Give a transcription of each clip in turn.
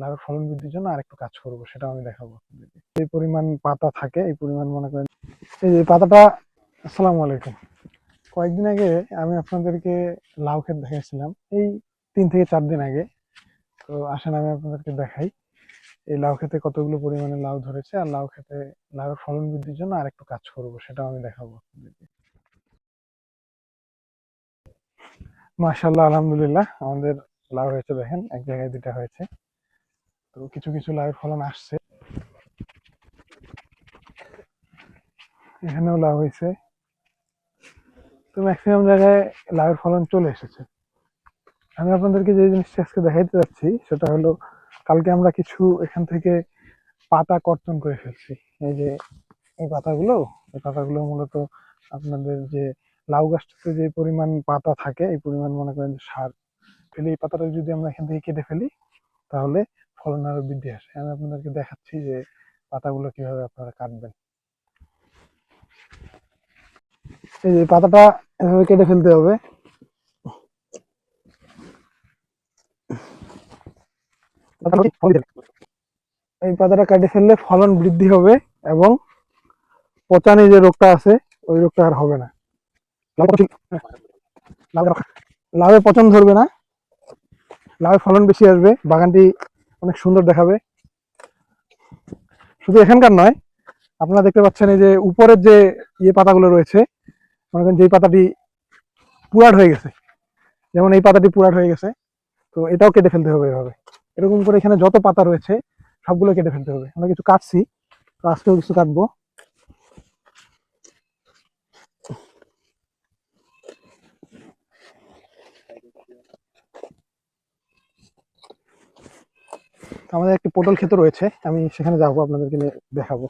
লাউয়ের ফলন বৃদ্ধির জন্য আরেকটু কাজ করব সেটা আমি দেখাবো এই পরিমাণ পাতা থাকে, এই পরিমাণ মনে করেন। এই যে পাতাটা, আসসালামু আলাইকুম। কয়েকদিন আগে আমি আপনাদেরকে লাউ ক্ষেত দেখাইছিলাম এই তিন থেকে চার দিন আগে। তো আসেন, আমি আপনাদেরকে দেখাই। এই লাউ খেতে কতগুলো পরিমাণে লাউ ধরেছে, আর লাউ খেতে লাউয়ের ফলন বৃদ্ধির জন্য আরেকটু কাজ করব, সেটাও আমি দেখাবো আপনাদেরকে। মাশাল্লাহ আলহামদুলিল্লাহ, আমাদের লাউ হয়েছে, দেখেন, এক জায়গায় দুটা হয়েছে। তো কিছু কিছু লাউয়ের ফলন আসছে। এখানেও লাউ হয়েছে। তো ম্যাক্সিমাম জায়গায় লাউয়ের ফলন চলে এসেছে। আমি আপনাদেরকে যে জিনিসটা আজকে দেখাইতে যাচ্ছি, সেটা হলো কালকে আমরা কিছু এখান থেকে পাতা কর্তন করে ফেলছি। এই যে, এই পাতাগুলো এই পাতাগুলো মূলত আপনাদের যে লাউ গাছটাতে যে পরিমাণ পাতা থাকে, এই পরিমাণ মনে করেন সার। ফেলে এই পাতাটা যদি আমরা এখান থেকে কেটে ফেলি, তাহলে ফলন আরও বৃদ্ধি আসে। আমি আপনাদেরকে দেখাচ্ছি যে পাতাগুলো কীভাবে আপনারা কাটবেন। এই যে পাতাটা এভাবে কেটে ফেলতে হবে। এই পাতাটা কেটে ফেললে ফলন বৃদ্ধি হবে এবং পচানি যে রোগটা আছে ওই রোগটা আর হবে না। লাউ পচন- ধরবে না। লাউয়ের ফলন বেশি আসবে। বাগানটি অনেক সুন্দর দেখাবে। শুধু এখানকার নয়, আপনারা দেখতে পাচ্ছেন এই যে উপরের যে ইয়ে পাতাগুলো রয়েছে, মনে করেন যেই পাতাটি পুরাট হয়ে গেছে, যেমন এই পাতাটি পুরাট হয়ে গেছে, তো এটাও কেটে ফেলতে হবে এভাবে। এরকম করে এখানে যত পাতা রয়েছে, সবগুলো কেটে ফেলতে হবে। আমরা কিছু কাটছি, তো আজকেও কিছু কাটবো। আমাদের একটি পটল ক্ষেত রয়েছে, আমি সেখানে যাব, আপনাদেরকে দেখাবো।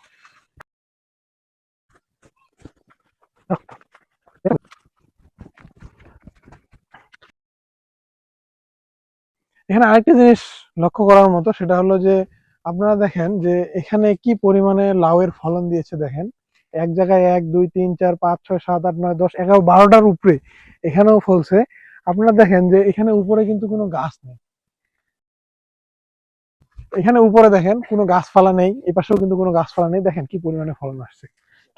এখানে আরেকটা জিনিস লক্ষ্য করার মতো, সেটা হলো যে আপনারা দেখেন যে এখানে কি পরিমাণে লাউয়ের ফলন দিয়েছে দেখেন। এক জায়গায় এক, দুই, তিন, চার, পাঁচ, ছয়, সাত, আট, নয়, দশ, এগারো, বারোটার উপরে এখানেও ফলছে। আপনারা দেখেন যে এখানে উপরে কিন্তু কোনো গাছ নেই। এখানে উপরে দেখেন, কোনো গাছপালা নেই, এই পাশেও কিন্তু কোনো গাছপালা নেই। দেখেন কি পরিমাণে ফলন আসছে।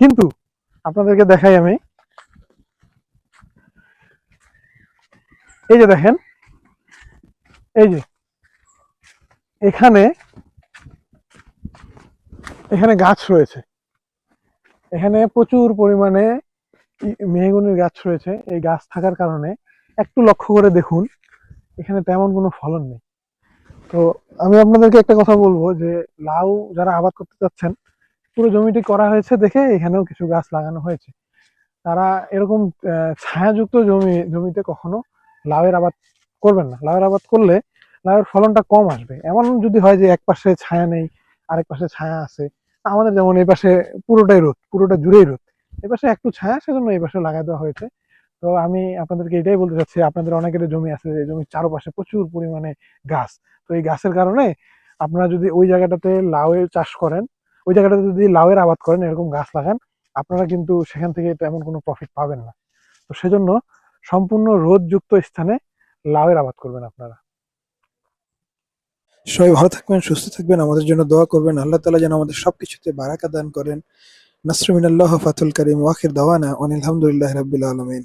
কিন্তু আপনাদেরকে দেখাই আমি। এই যে দেখেন, এই যে এখানে এখানে গাছ রয়েছে। এখানে প্রচুর পরিমাণে মেহগনির গাছ রয়েছে। এই গাছ থাকার কারণে একটু লক্ষ্য করে দেখুন, এখানে তেমন কোনো ফলন নেই। তো আমি আপনাদেরকে একটা কথা বলব যে লাউ যারা আবাদ করতে চাচ্ছেন, পুরো জমিটি করা হয়েছে দেখে এখানেও কিছু গাছ লাগানো হয়েছে। তারা এরকম ছায়াযুক্ত জমি, জমিতে কখনো লাউয়ের আবাদ করবেন না। লাউয়ের আবাদ করলে লাউয়ের ফলনটা কম আসবে। এমন যদি হয় যে এক পাশে ছায়া নেই, আরেক পাশে ছায়া আছে আমাদের যেমন এই পাশে পুরোটাই রোদ, পুরোটা জুড়েই রোদ। এই পাশে একটু ছায়া, সেজন্য এই পাশে লাগাই দেওয়া হয়েছে। তো আমি আপনাদেরকে এটাই বলতে চাচ্ছি, আপনাদের অনেকের জমি আছে যে জমির চারপাশে প্রচুর পরিমাণে গাছ। তো এই গাছের কারণে আপনারা যদি ওই জায়গাটাতে লাউয়ের চাষ করেন, ওই জায়গাটাতে যদি লাউয়ের আবাদ করেন, এরকম গাছ লাগান, আপনারা কিন্তু সেখান থেকে তেমন কোনো প্রফিট পাবেন না। তো সেজন্য সম্পূর্ণ রোদযুক্ত স্থানে লাউয়ের আবাদ করবেন আপনারা। সবাই ভালো থাকবেন, সুস্থ থাকবেন, আমাদের জন্য দোয়া করবেন। আল্লাহ তালা যেন আমাদের সবকিছুতে বারাকা দান করেন। নাসরুমিনাল্লাহ ফাতুল করিম ওয়াখির দাওয়ানা অনিল আলহামদুলিল্লাহ রাবিল আলমিন।